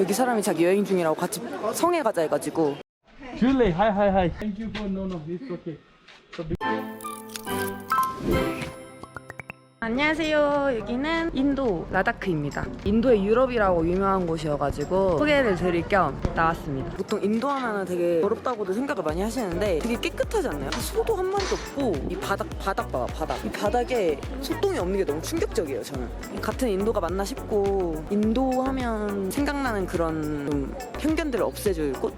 여기 사람이 자기 여행 중이라고 같이 성에 가자 해가지고 no, it's okay. So 안녕하세요. 여기는 인도 라다크입니다. 인도의 유럽이라고 유명한 곳이어가지고 소개를 드릴 겸 나왔습니다. 보통 인도 하면은 되게 어렵다고도 생각을 많이 하시는데 되게 깨끗하지 않나요? 소도 한 마리도 없고 이 바닥 바닥 봐봐 바닥. 이 바닥에 소똥이 없는 게 너무 충격적이에요 저는. 같은 인도가 맞나 싶고 인도 하면 생각나는 그런 좀 편견들을 없애줄 곳.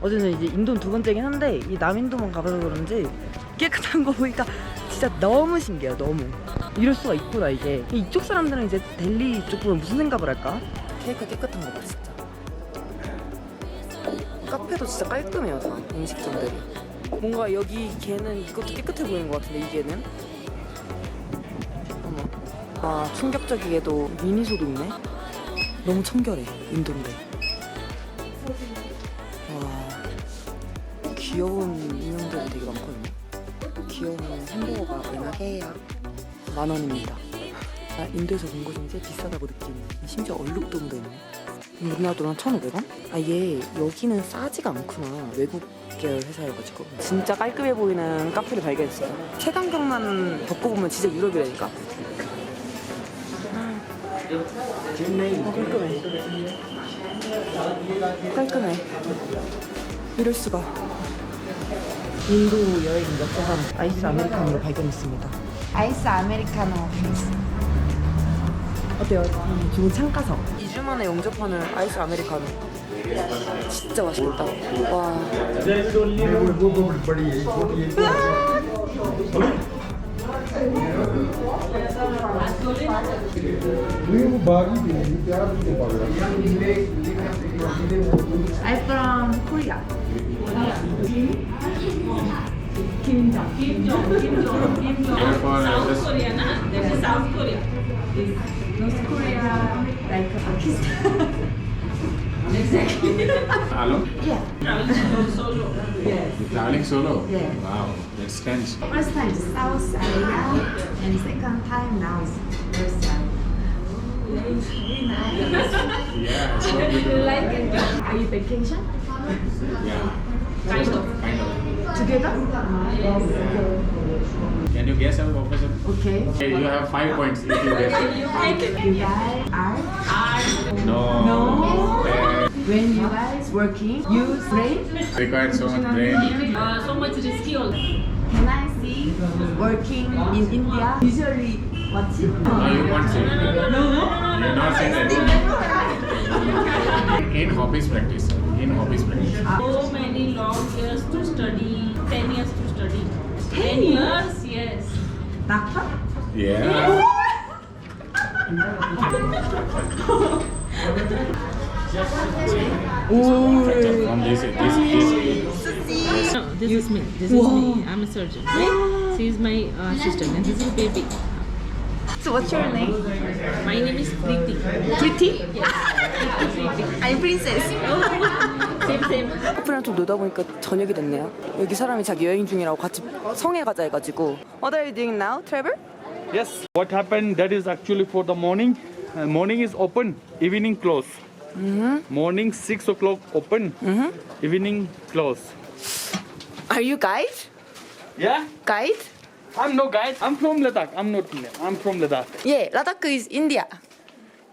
어제는 이제 인도는 두 번째긴 한데 이 남인도만 가봐서 그런지 깨끗한 거 보니까 진짜 너무 신기해요 너무. 이럴 수가 있구나 이게. 이쪽 사람들은 이제 델리 쪽 보면 무슨 생각을 할까? 케이크 깨끗한 거 봐 진짜 카페도 진짜 깔끔해요 다 음식점들이. 뭔가 여기 걔는 이것도 깨끗해 보이는 것 같은데 이 개는? 어머. 아 충격적이게도 미니소도 있네. 너무 청결해 인도인데 와 귀여운 인형들이 되게 많거든요 귀여운 햄버거가 매나게 만 원입니다. 아, 인도에서 본 거 중에 비싸다고 느끼는 심지어 얼룩돈도 있네. 우리나라 돈한 1,500원? 아, 얘 여기는 싸지가 않구나. 외국 계열 회사여가지고. 진짜 깔끔해 보이는 카페를 발견했어요. 채광경만 덮고 보면 진짜 유럽이라니까. 어, 깔끔해. 깔끔해. 이럴 수가. 인도 여행 역사상 아이스 아메리카노를 발견했습니다. 아이스 아메리카노. 어때요? 좋은 창가석. 2주 만에 영접하는 아이스 아메리카노. 진짜 맛있겠다. 와. ನೀವು ಬಾಗಿ I from Korea Kim Jong. Kim Jong. Kim Jong. Kim Jong. South Korea, na? Ah, That is South Korea. North Korea like Pakistan? exactly. Hello. Yeah. Traveling solo. Yes. Traveling solo. Yes. Wow. That's. First time to South Korea, and second time now is first time. Very nice. Yeah, it's so beautiful. Are you vacation Yeah. Kind of. Kind of. together? Can you guess our profession? Okay. Okay, you have five points if you guess it. You guys are No. No. Uh, when you guys working, use brain. required so much brain. uh, so much risky also. Can I see working in India? Usually watch it. No, you won't say. No, no, no, You're not saying that. In hobbies practice. In hobbies practice. So many long years to study, 10 years to study. 10 years, yes. Doctor? Yeah. From this, this, this. No, this is me. This is me. I'm a surgeon, right? She is my uh, assistant, and this is baby. So what's your name? My name is Preeti. Pretty? Preeti. I'm princess. Same, same. 커플이랑 좀 놀다 보니까 저녁이 됐네요. 여기 사람이 자기 여행 중이라고 같이 성에 가자 해가지고. What are you doing now, Trevor? Yes, what happened that is actually for the morning. Uh, morning is open, evening close. Morning 6 o'clock open, evening close. Are you guide? Yeah, Guide? I'm no guide. I'm from Ladakh. I'm not Indian. I'm from Ladakh. Yeah, Ladakh is India.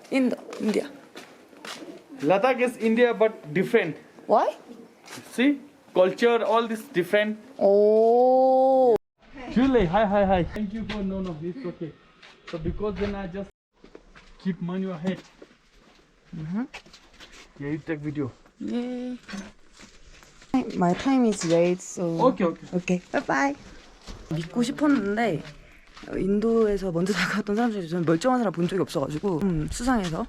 Indo, India. Ladakh is India but different. Why? See, culture, all this different. Oh. Julie, hi, hi, hi. Thank you for no, no, it's okay. So because then I just keep money ahead. Mm-hmm. Yeah, you take video. 예. My time is late, so. Okay, okay. 오케이. 바이바이. 믿고 싶었는데 인도에서 먼저 다가왔던 사람 중에 저는 멀쩡한 사람 본 적이 없어가지고 좀 수상해서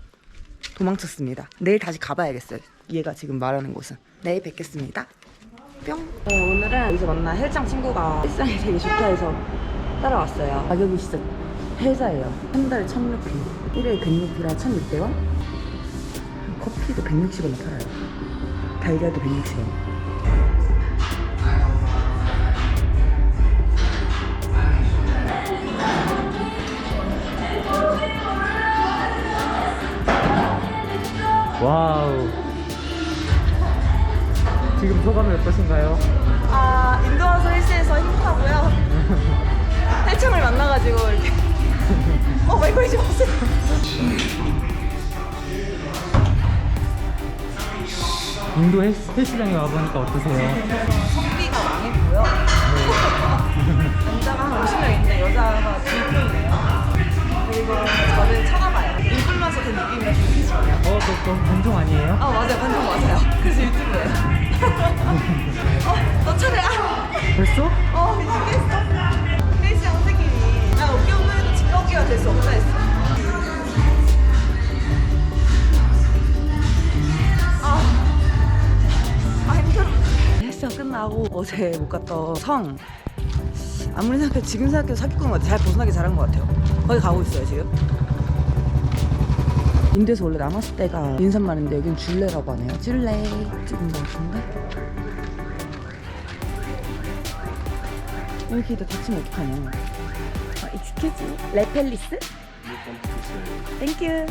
도망쳤습니다. 내일 다시 가봐야겠어요. 얘가 지금 말하는 곳은. 내일 뵙겠습니다. 뿅. 네, 오늘은 여기서 만난 헬장 친구가 일상이 되게 좋다 해서 따라왔어요. 가격이 진짜 회사예요. 한 달에 1000루피. 1회 100루피랑 1600원? 커피도 160원에 팔아요. 달걀도 160원. 와우. 지금 소감이 어떠신가요? 아 인도 와서 헬스에서 행복하고요. 헬창을 만나가지고 이렇게 어 걸리지 마세요. 인도 헬스, 헬스장에 와보니까 어떠세요? 저, 저 반종 아니에요? 아 맞아요, 반전 맞아요. 그래서 유튜브예요. 어, 너 차례야. 벌써? 어, 미치겠어. 헬스장 선생님이 나 운동해도 직업기가 될 수 없다 했어. 아, 아 힘들어. 헬스장 끝나고 어제 못 갔던 성. 아무리 생각해도 지금 생각해도 사기꾼 것 같아. 잘 벗어나기 잘한 것 같아요. 거기 가고 있어요 지금. 인도에서 원래 남았을 때가 인사말인데 여긴 줄레라고 하네요. 줄레 찍은 것 같은데. 여기다 다치면 어떡하냐. 아, excuse me. 레펠리스? 땡큐.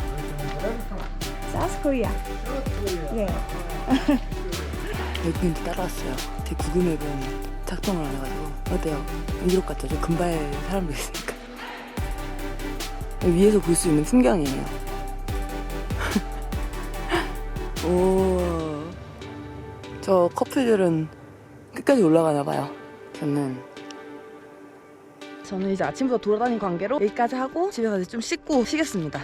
사우스 코리아. 예. 외국인도 따라왔어요. 제 구글 맵은 작동을 안 해가지고. 어때요? 유럽 같죠? 저 금발 사람도 있으니까. 위에서 볼 수 있는 풍경이에요. 오. 저 커플들은 끝까지 올라가나 봐요. 저는 저는 이제 아침부터 돌아다닌 관계로 여기까지 하고 집에 가서 좀 씻고 쉬겠습니다.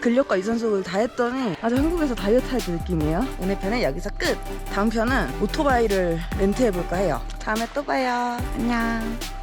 근력과 유산소를 다 했더니 아주 한국에서 다이어트 할그 느낌이에요. 오늘 편은 여기서 끝. 다음 편은 오토바이를 렌트해볼까 해요. 다음에 또 봐요. 안녕.